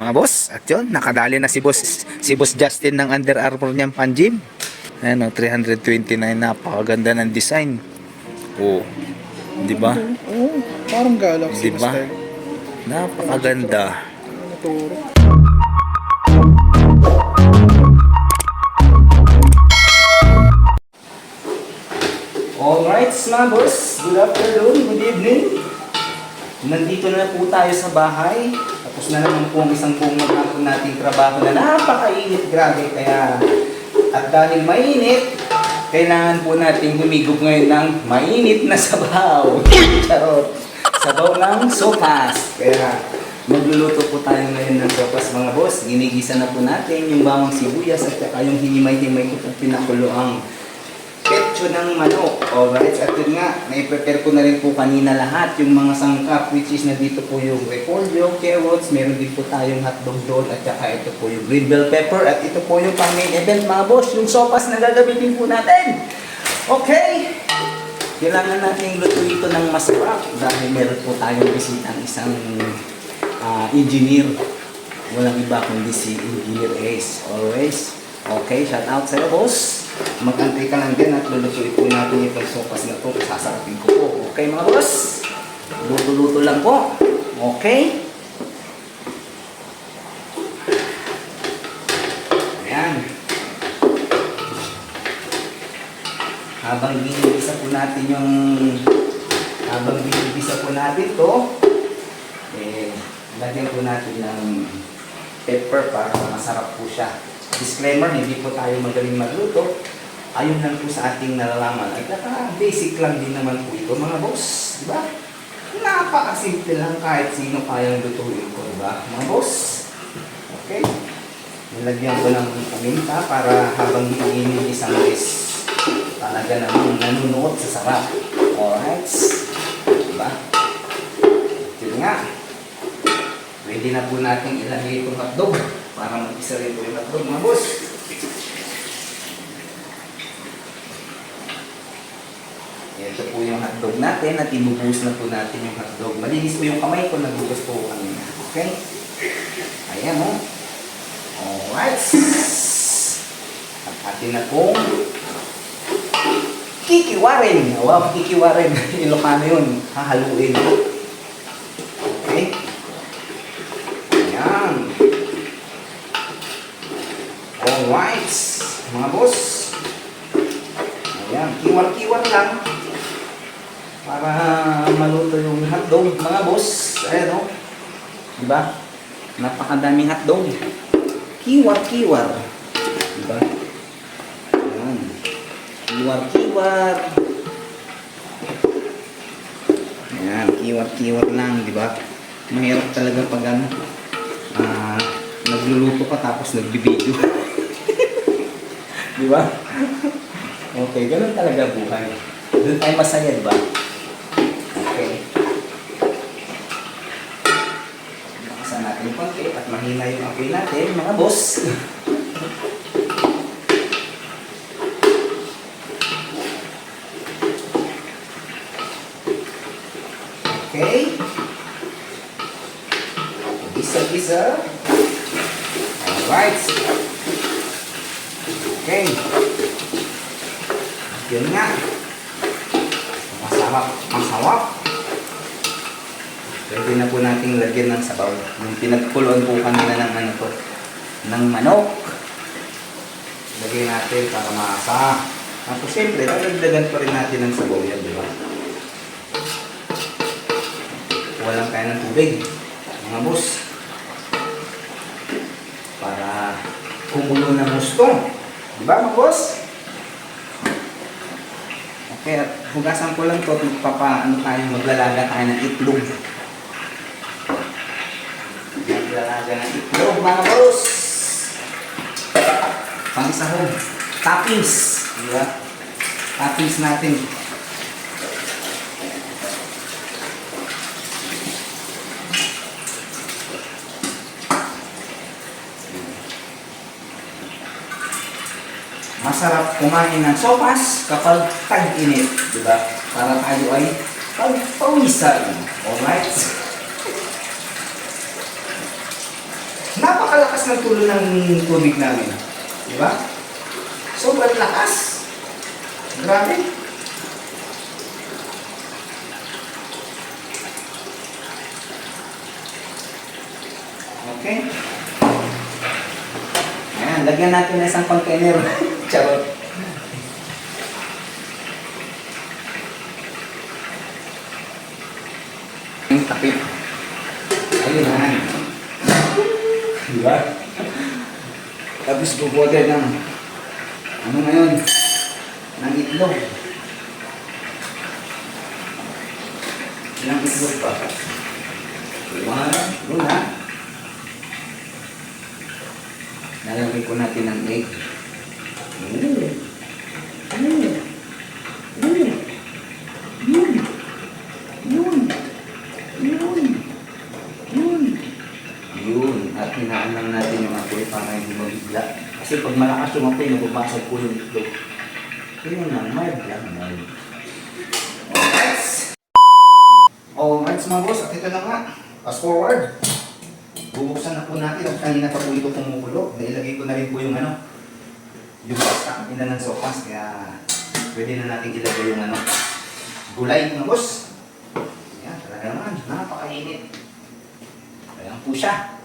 Mga boss, at yun, nakadali na si boss, si boss Justin ng Under Armour niyang pan-gym. Ayan o, 329, napakaganda ng design. Oo. Di ba? Oo, parang galaxy Di ba? na style. Napakaganda. Naturo. Alright, mga boss. Good afternoon, good evening. Nandito na po tayo sa bahay. Tapos na naman po ang isang buong maghapon nating trabaho na napakainit, grabe. Kaya, at dahil mainit, kailangan po nating humigop ngayon ng mainit na sabaw. Charot. Sabaw ng sopas. Kaya, magluluto po tayo ngayon ng sopas mga boss. Ginigisa na po natin yung bawang sibuyas at saka yung hinimay-himay ko po pinakulo ang petso ng manok. Alright, at yun nga, nai-prepare ko na rin po kanina lahat yung mga sangkap which is na dito po yung repolyo, carrots, meron din po tayong hotdog doon at saka ito po yung green bell pepper at ito po yung pang main event mga boss, yung sopas na gagamitin po natin. Okay, kailangan natin luto ito ng masarap dahil meron po tayong bisitang isang ah, engineer. Walang iba kundi si Engineer Ace. Always. Okay, shout out sa'yo boss. Magantay ka lang din at lulutuin po natin itong sopas na to. Sasarapin ko po. Okay mga boss? Luto-luto lang po. Okay? Ayan. Habang ginigisa po natin yung habang ginigisa po natin to eh, lagyan po natin ng pepper para masarap po siya. Disclaimer, hindi po tayo magaling magluto. Ayun lang po sa ating nalalaman. At saka basic lang din naman po ito mga boss. Di ba? Napakasimple lang kahit sino kayang lutuin ko. Di ba? Mga boss. Okay? Nilagyan ko ng paminta para habang hinihingi isang is talaga namang nanunuot sa sarap. Alright? Diba? Yun nga. Pwede na po natin ilagay itong hotdog para mag-isa rin po yung hotdog mga boss. Ito po yung hotdog natin at ibubuhos na po natin yung hotdog. Malinis po yung kamay ko, nagbugas po kanina. Okay? Ayan o. Alright. At atin na pong kikiwarin. Wow, kikiwarin. Ilocano yun. Hahaluin. Okay? Ayan. Alright. Mga boss. Ayan. Kiwar-kiwar lang. Para maluto yung hotdog. Mga boss. Ayan o. Diba? Napakadaming hotdog. Kiwar-kiwar. Diba? Ayan. Kiwar-kiwar. Ayan, kiwar-kiwar lang, di ba? Mahirap talaga pag ano, ah, nagluluto ka tapos nagbibideo. di ba? Okay, ganun talaga buhay. Doon tayo masaya, di ba? Okay. Bakasan natin yung konti at apoy natin, mga boss. Okay. Isa-isa. Alright. Okay. Yun nga. Masarap. Masarap. Pwede na po nating lagyan ng sabaw. Yung pinagkuloan po kanina ng ano to. Ng manok. Lagyan natin para masa. Tapos siyempre, dadagdagan pa rin natin ng sabaw yan, di ba? walang kaya ng tubig mga boss para kumulo ng gusto di ba mga boss okay at hugasan ko lang to at ano tayo maglalaga tayo ng itlog itlog mga boss pang sahog toppings di ba toppings natin masarap kumain ng sopas kapag tag-init, di ba? Para tayo ay pagpawisan. Alright? Napakalakas ng tulo ng tubig namin. Di ba? Sobrang lakas. Grabe. Okay. Ayan, lagyan natin ng isang container. Charot. Tapit. Ayun na. Diba? Tapos bubuote ng ano ngayon? Ng itlog. Ilang itlog pa? Doon ha. Nalagay ko natin ng egg. Mm. Mm. Yun. Yun. Yun. Yun. Yun. At hinaan lang natin yung apoy para hindi mabigla. Kasi pag malakas yung nababasag po yung itlog. Yun lang, mild. Alright. Alright mga boss, at ito na nga. Fast forward. Bubuksan na po natin. At kanina pa po ito kumukulo. Nailagay ko na rin po yung ano, yung pasta kanina ng sopas. Kaya pwede na natin ilagay yung ano, gulay mga boss. Yan, talaga naman. Napakainit. Ayan po siya.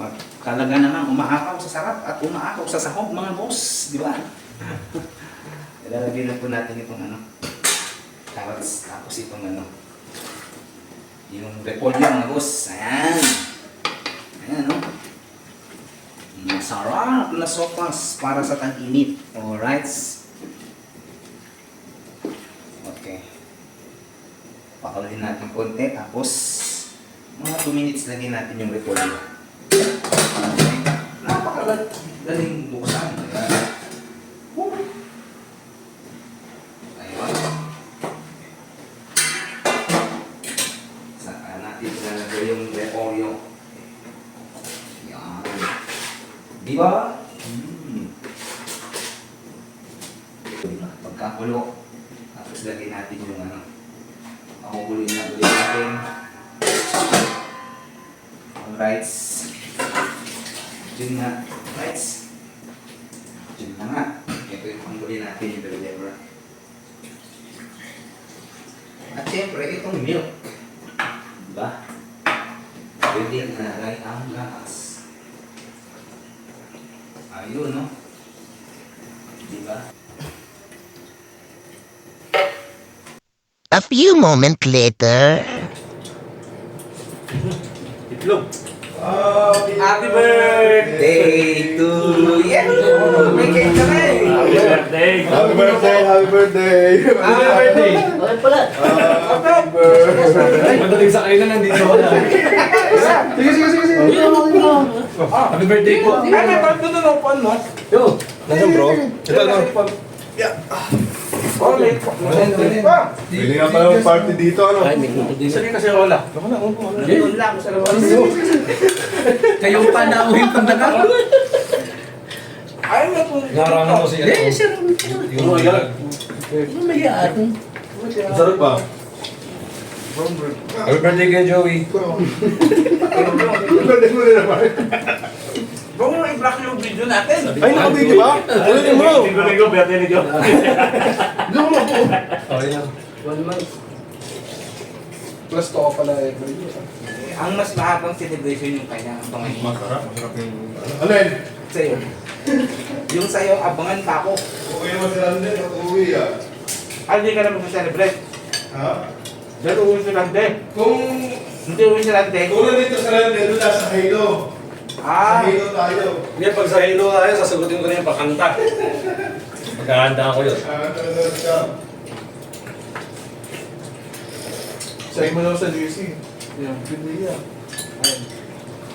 At Talaga naman, umaakaw sa sarap at umaakaw sa sahog mga boss. Di ba? Ilalagay na po natin itong ano, carrots. Tapos itong ano, yung repolyo mga boss. Ayan. Ayan, no? Masarap na sopas para sa tag-init. Alright. Okay. Pakalawin natin konti. Tapos, mga 2 minutes lagyan natin yung repolyo. Napakagaling buksan. Ayun. Saka natin ilalagay yung repolyo. Yan. Di ba? Hmm. Pagkakulo, tapos lagay natin yung ano, pakukuloy na ulit natin. Alright. Diyan na. Alright. Diyan na nga. Ito yung pangkuloy natin yung deliver. At syempre, itong milk. Diba? Pwede nalagay ang gas. Ayun, no? Diba? A few moments later. Itlog. Happy birthday to you! May cake ka na eh! birthday! Happy birthday! Happy birthday! Happy birthday! Bakit pala? Happy birthday! Madaling sa kayo na nandito. Sige, sige, sige, sige. Happy birthday po. Ay, may parto na ng pan, no? Yo, nasa bro? Ito na. Oh, may pa! Pwede nga pala ng party dito, ano? Ay, may hindi. Sige kasi wala. Doon lang, sa labas. Kayong pa na uhin pang daga. Ay, may po. Narangan mo si ano. sir. Yung mga Ano mayaan? Sarap ba? Happy birthday kay Joey. Birthday mo na naman. Huwag mo i-block yung video natin. Ay, nakabigyo ba? Ano yun mo? Linggo-linggo, birthday ni Joe. Ano mo po? Okay na. One month. Plus to pala every year. Ang mas mahabang celebration yung kanya, abangan mo. Masarap, masarap yung... Ano yun? Sa'yo. Yung sa'yo, abangan pa ako. Okay naman sila din, uuwi ah. Ah, hindi ka na mag-celebrate. Ha? Dahil uwi si Lande. Kung... Hindi uwi si Lande. Kung nandito sa London, doon lang sa Halo. Sa Ah, Halo tayo. Hindi, pag sa Halo tayo, sasagutin ko na yung pakanta. Magkahanda ko yun. Ah, talaga siya. Say mo lang sa GC. Yeah, hindi yan.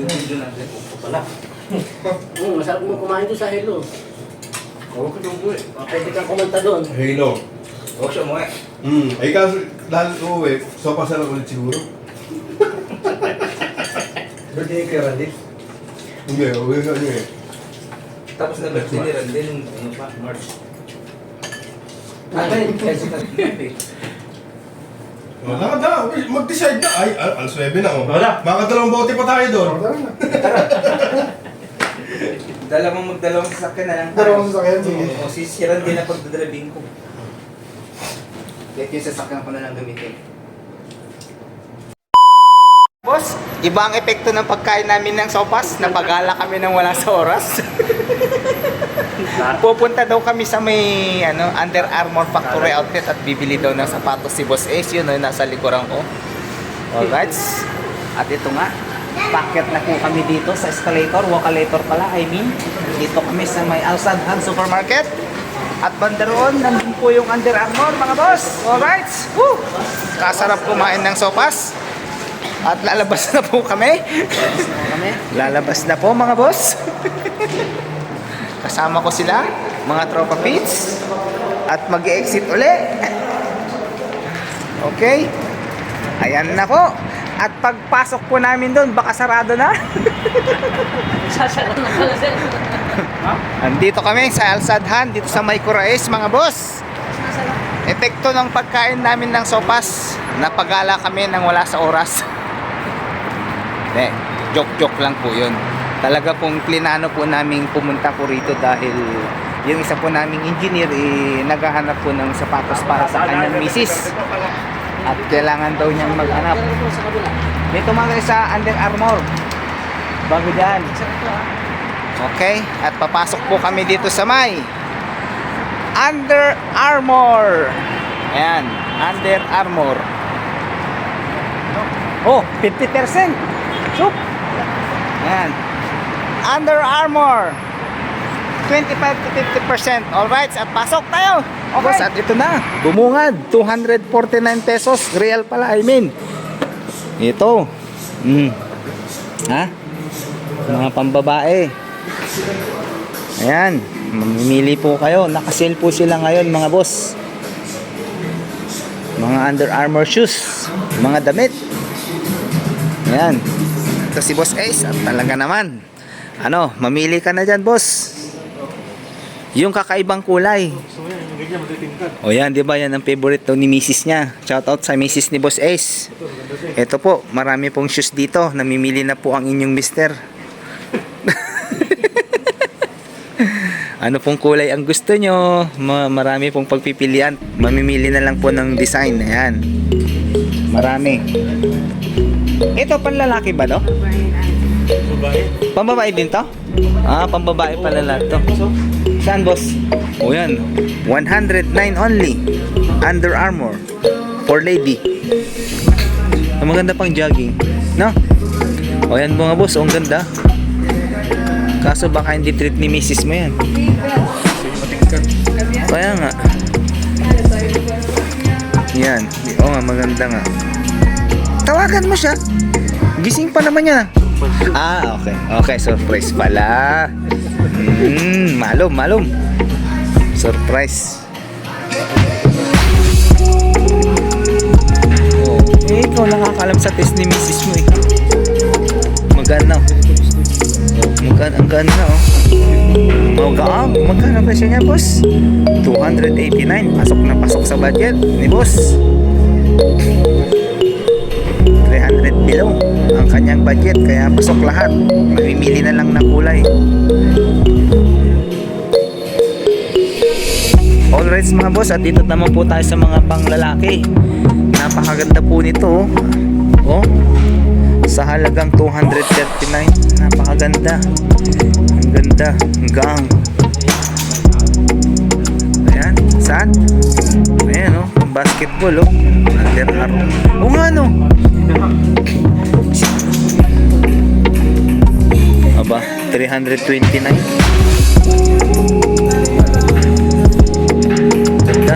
yung video natin. Wala. Oo, masarap mo kumain doon sa Hilo. Ko yung uwi. Ah, Pwede kang kumanta doon. Halo. Huwag siya umuwi. Hmm. Ay kaso, lalo uuwi, so pa lang ulit siguro. Birthday kay Randy. Hindi, uwi ka niyo eh. Tapos na birthday ni Lande nung ano pa, March. Bakit? Kasi na Wala na, mag-decide na. Ay, al alas 9 na oh. Wala. Makadalawang bote pa tayo doon. Dalawang magdalawang sasakyan na lang. Dalawang sasakyan, sige. O, sisiran din ang pagdadalabing ko. Kahit yung sasakyan ko na lang gamitin. Boss, iba ang epekto ng pagkain namin ng sopas. Napagala kami ng wala sa oras. Pupunta daw kami sa may ano, Under Armour Factory Outlet at bibili daw ng sapatos si Boss Ace. Yun, no, nasa likuran ko. Alright. At ito nga, packet na po kami dito sa escalator, walkalator pala, I mean. Dito kami sa may Alsad Han Supermarket. At banda roon, nandun po yung Under Armour, mga boss. Alright. Woo! Kasarap kumain ng sopas. At lalabas na po kami. Kami? Lalabas na po mga boss. Kasama ko sila, mga tropa pits. At mag exit uli. Okay. Ayan na po. At pagpasok po namin doon, baka sarado na. Sasara na pala sir. Andito kami sa Alsadhan, dito sa May mga boss. Epekto ng pagkain namin ng sopas, napagala kami nang wala sa oras. Hindi, joke-joke lang po yun. Talaga pong plinano po namin pumunta po rito dahil yung isa po naming engineer eh, naghahanap po ng sapatos para sa kanyang misis. At kailangan daw niyang maghanap. May tumangay sa Under Armour. Bago dyan. Okay, at papasok po kami dito sa may Under Armour. Ayan, Under Armour. Oh, 50%. Sup. Ayan. Under Armour. 25 to 50%. Alright, at pasok tayo. Okay. at ito na. Bumungad. 249 pesos. Real pala, I mean. Ito. Mm. Ha? Mga pambabae. Ayan. Mamimili po kayo. Nakasale po sila ngayon mga boss. Mga Under Armour shoes. Mga damit. Ayan. Ito si Boss Ace. Talaga naman. Ano, mamili ka na dyan, boss. Yung kakaibang kulay. O yan, di ba? Yan ang favorite daw ni Mrs. niya. Shout out sa Mrs. ni Boss Ace. Ito po, marami pong shoes dito. Namimili na po ang inyong mister. ano pong kulay ang gusto nyo? Ma- marami pong pagpipilian. Mamimili na lang po ng design. Ayan. Marami. Ito panlalaki ba to? Pambabae din to? Ah, pambabae pala lahat to. Saan boss? O yan. 109 only. Under Armour. For lady. Ang maganda pang jogging. No? O yan mga boss. Ang ganda. Kaso baka hindi treat ni misis mo yan. Kaya nga. Yan. Oo nga, maganda nga. Tawagan mo siya. Gising pa naman niya. Ah, okay. Okay, surprise pala. Hmm, malum, malum. Surprise. Eh, ikaw nakakalam sa test ni misis mo eh. Magana. Magana, ang ganda oh. Magaang, magkano presyo niya boss? 289, pasok na pasok sa budget ni boss. Ang kanyang budget kaya pasok lahat. Mamimili na lang ng kulay. Alright mga boss at dito naman po tayo sa mga panglalaki. Napakaganda po nito oh, oh. Sa halagang 239 napakaganda. Ang ganda ang gang. Ayan saan? Ayan oh basketball oh. Under arm. Oh nga no 329. Ganda.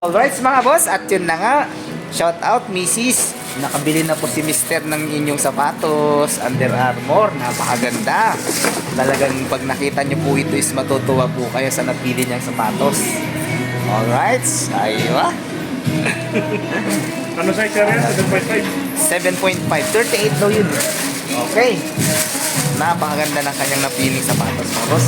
Alright mga boss, at yun na nga. Shout out Mrs. Nakabili na po si Mister ng inyong sapatos, Under Armour, napakaganda. Talagang pag nakita niyo po ito is matutuwa po kayo sa napili niyang sapatos. Alright, aywa. Ano size sir yan? 7.5? 7.5, 38 daw yun. Okay. Napakaganda ng kanyang napiling sapatos, mga boss.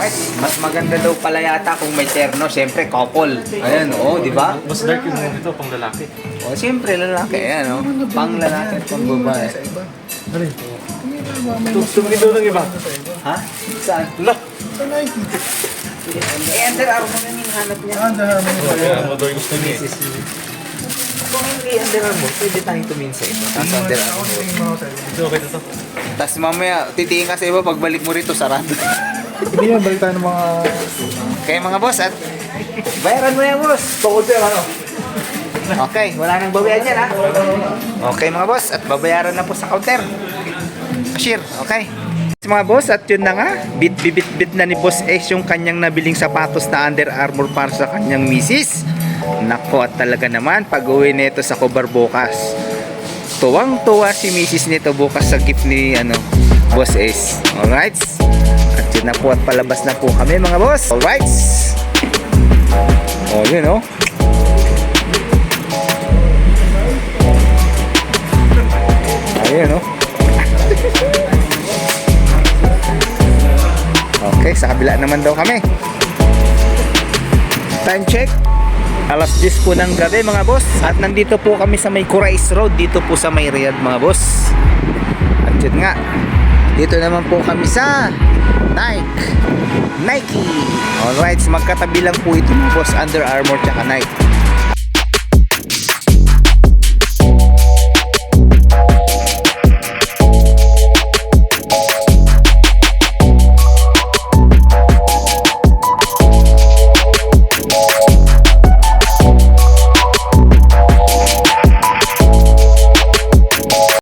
Alright, mas maganda daw pala yata kung may terno. Siyempre, couple. Ayan, oo, di ba? Mas dark yung ito, pang lalaki. O, siyempre, lalaki. Ayan, o. Pang lalaki at pang babae. Tumingin daw ng iba. Ha? Saan? Look! Eh, Under Armour na yung hanap niya. Ah, mo nito. Kaya mo daw yung gusto niya. Kung hindi Under Armour, pwede tayong tumingin sa iba. Tapos Under Armour. Ito, okay na to. Tapos mamaya, titingin ka sa iba, pagbalik mo rito, sarado. Hindi yan, balik tayo ng mga... Kaya mga boss, at bayaran mo yan, boss. Tukod sir, ano? Okay, wala nang babayaran dyan, ha? Okay, mga boss, at babayaran na po sa counter. Cashier, okay. Mga boss, at yun na nga, bit bit bit na ni Boss Ace yung kanyang nabiling sapatos na Under Armour para sa kanyang misis. Nako, at talaga naman, pag uwi nito sa Cobar bukas. Tuwang-tuwa si misis nito bukas sa gift ni ano, Boss Ace. Alright? At yun na po at palabas na po kami mga boss. Alright? Oh, yun oh. Ayun, oh. okay, sa kabila naman daw kami. Time check. Alas 10 po ng gabi mga boss. At nandito po kami sa may Kurais Road. Dito po sa may Riyadh mga boss. At yun nga. Dito naman po kami sa Nike. Nike. Alright, magkatabi lang po ito mga boss. Under Armour tsaka Nike.